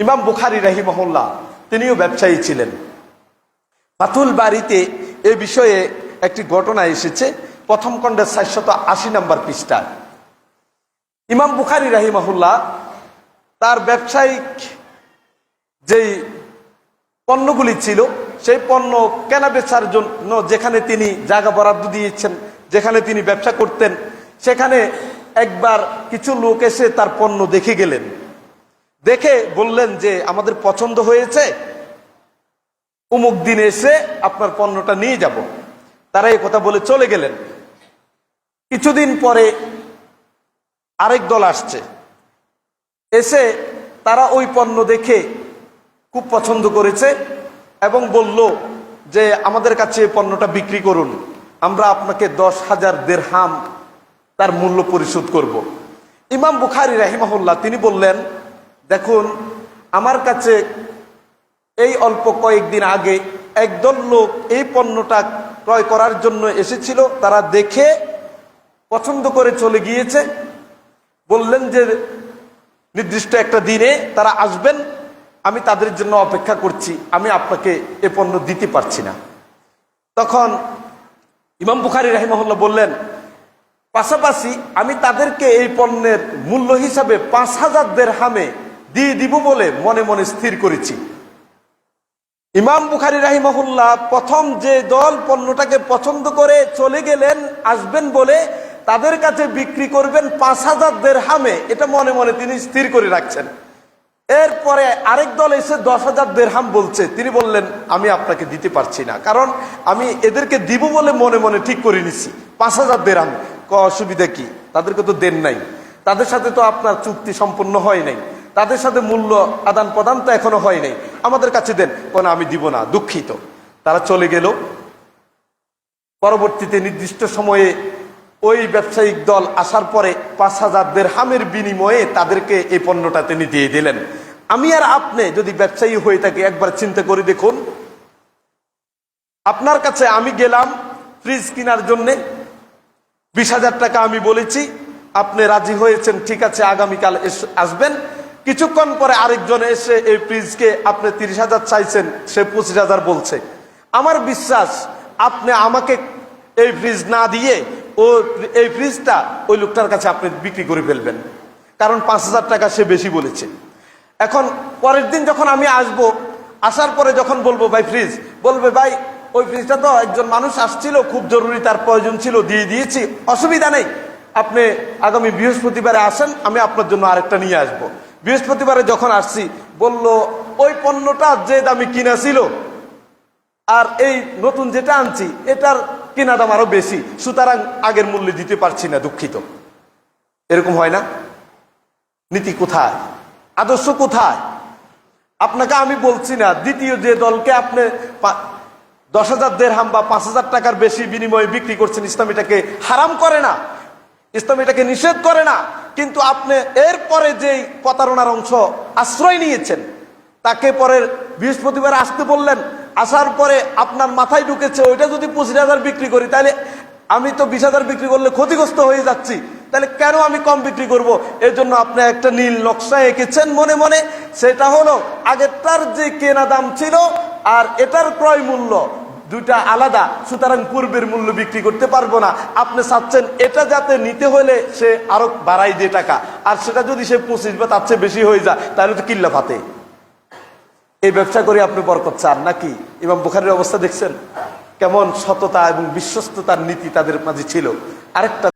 ইমাম বুখারি রাহিমহল্লা তিনিও ব্যবসায়ী ছিলেন। ফাতুল বাড়িতে এ বিষয়ে একটি ঘটনা এসেছে, প্রথম খণ্ডের চারশত আশি নম্বর পৃষ্ঠায় ইমাম বুখারি রাহিমাহুল্লাহ তার ব্যবসায়িক যেই পণ্যগুলি ছিল, সেই পণ্য কেনা বেচার জন্য যেখানে তিনি জায়গা বরাদ্দ দিয়েছেন, যেখানে তিনি ব্যবসা করতেন, সেখানে একবার কিছু লোক এসে তার পণ্য দেখে গেলেন। দেখে বললেন যে আমাদের পছন্দ হয়েছে, উমুক দিন এসে আপনার পণ্যটা নিয়ে যাব। তারা এই কথা বলে চলে গেলেন। কিছুদিন পরে আরেক দল আসছে। এসে তারা ওই পণ্য দেখে খুব পছন্দ করেছে এবং বলল যে, আমাদের কাছে পণ্যটা বিক্রি করুন। আমরা আপনাকে দশ হাজার দেড়হাম তার মূল্য পরিশোধ করব। ইমাম বুখারি রাহিমাহুল্লাহ তিনি বললেন দেখুন, আমার কাছে এই অল্প কয়েকদিন আগে একদল লোক এই পণ্যটা ক্রয় করার জন্য এসেছিল। তারা দেখে পছন্দ করে চলে গিয়েছে। বললেন যে, নির্দিষ্ট একটা দিনে তারা আসবেন, আমি তাদের জন্য অপেক্ষা করছি, আমি আপনাকে এ পণ্য দিতে পারছি না। তখন ইমাম বুখারি রাহিমহল্লা বললেন, পাশাপাশি আমি তাদেরকে এই পণ্যের মূল্য হিসাবে পাঁচ হাজার দের হামে দিয়ে দিব বলে মনে মনে স্থির করেছি। ইমাম বুখারি রাহিমহুল্লাহ প্রথম যে দল পণ্যটাকে পছন্দ করে চলে গেলেন, আসবেন বলে তাদের কাছে বিক্রি করবেন পাঁচ হাজার দের হামে এটা মনে মনে তিনি স্থির করে রাখছেন। এরপরে আরেক দল এসে দশ হাজার দেড়হাম বলছে, তিনি বললেন, আমি আপনাকে দিতে পারছি না, কারণ আমি এদেরকে দিব বলে মনে মনে ঠিক করে নিছি, পাঁচ হাজার দেড়হাম। অসুবিধা কি? তাদেরকে তো দেন নাই। তাদের সাথে তো আপনার চুক্তি সম্পন্ন হয় নাই। তাদের সাথে মূল্য আদান প্রদান তো এখনও হয় নাই। আমাদের কাছে দেন, কোন আমি দিব না, দুঃখিত। তারা চলে গেল। পরবর্তীতে নির্দিষ্ট সময়ে ওই ব্যবসায়িক দল আসার পরে পাঁচ হাজার দেড়হামের বিনিময়ে তাদেরকে এই পণ্যটা তিনি দিয়ে দিলেন। আমি আর আপনি যদি ব্যবসায়ী হয়ে থাকি, একবার চিন্তা করে দেখুন। আপনার কাছে আমি গেলাম ফ্রিজ কেনার জন্যে। বিশ হাজার টাকা আমি বলেছি, আপনি রাজি হয়েছেন, ঠিক আছে, আগামীকাল আসবেন। কিছুক্ষণ পরে আরেকজন এসে এই ফ্রিজকে, আপনি তিরিশ হাজার চাইছেন, সে পঁচিশ হাজার বলছে। আমার বিশ্বাস, আপনি আমাকে এই ফ্রিজ না দিয়ে ও এই ফ্রিজটা ওই লোকটার কাছে আপনি বিক্রি করে ফেলবেন। কারণ পাঁচ হাজার টাকা সে বেশি বলেছে। এখন পরের দিন যখন আমি আসব, আসার পরে যখন বলব, ভাই, ফ্রিজ। বলবে, ভাই, ওই ফ্রিজটা তো একজন মানুষ আসছিল, খুব জরুরি, তার প্রয়োজন ছিল, দিয়ে দিয়েছি, অসুবিধা নেই। আপনি আগামী বৃহস্পতিবারে আসেন, আমি আপনার জন্য আরেকটা নিয়ে আসব। বৃহস্পতিবারে যখন আসছি, বলল, ওই পণ্যটা যে দামি কিনা ছিল, আর এই নতুন যেটা আনছি, এটার কেনা দাম আরও বেশি, সুতরাং আগের মূল্যে দিতে পারছি না, দুঃখিত। এরকম হয় না? নীতি কোথায়? আদর্শ কোথায়? আপনাকে আমি বলছি না, দ্বিতীয় যে দলকে আপনি দশ হাজার দেড় হাম বা পাঁচ হাজার টাকার বেশি বিনিময়ে বিক্রি করছেন, ইসলাম এটাকে হারাম করে না। ইসলাম এটাকে নিষেধ করে না, কিন্তু আপনি এরপরে যেই প্রতারণার অংশ আশ্রয় নিয়েছেন, তাকে পরে বৃহস্পতিবার আসতে বললেন, আসার পরে আপনার মাথায় ঢুকেছে, ওইটা যদি পঁচিশ হাজার বিক্রি করি, তাহলে আমি তো বিশ হাজার বিক্রি করলে ক্ষতিগ্রস্ত হয়ে যাচ্ছি, তাহলে কেন আমি কম বিক্রি করব? এর জন্য আপনি একটা নীল নকশা এঁকেছেন মনে মনে, সেটা হলো আগেরটার যে কেনা দাম ছিল, আর এটার ক্রয় মূল্য দুইটা আলাদা, সুতরাং পূর্বের মূল্য বিক্রি করতে পারব না। আপনি চাচ্ছেন এটা যাতে নিতে হলে সে আরও বাড়াই দিয়ে টাকা। আর সেটা যদি সে পঁচিশ বা তার চেয়ে বেশি হয়ে যায়, তাহলে তো কিল্লা ফাতে। এই ব্যবসা করে আপনি বরকত চান নাকি? এবং বোখারের অবস্থা দেখছেন? কেমন সততা এবং বিশ্বস্ততার নীতি তাদের মাঝে ছিল। আরেকটা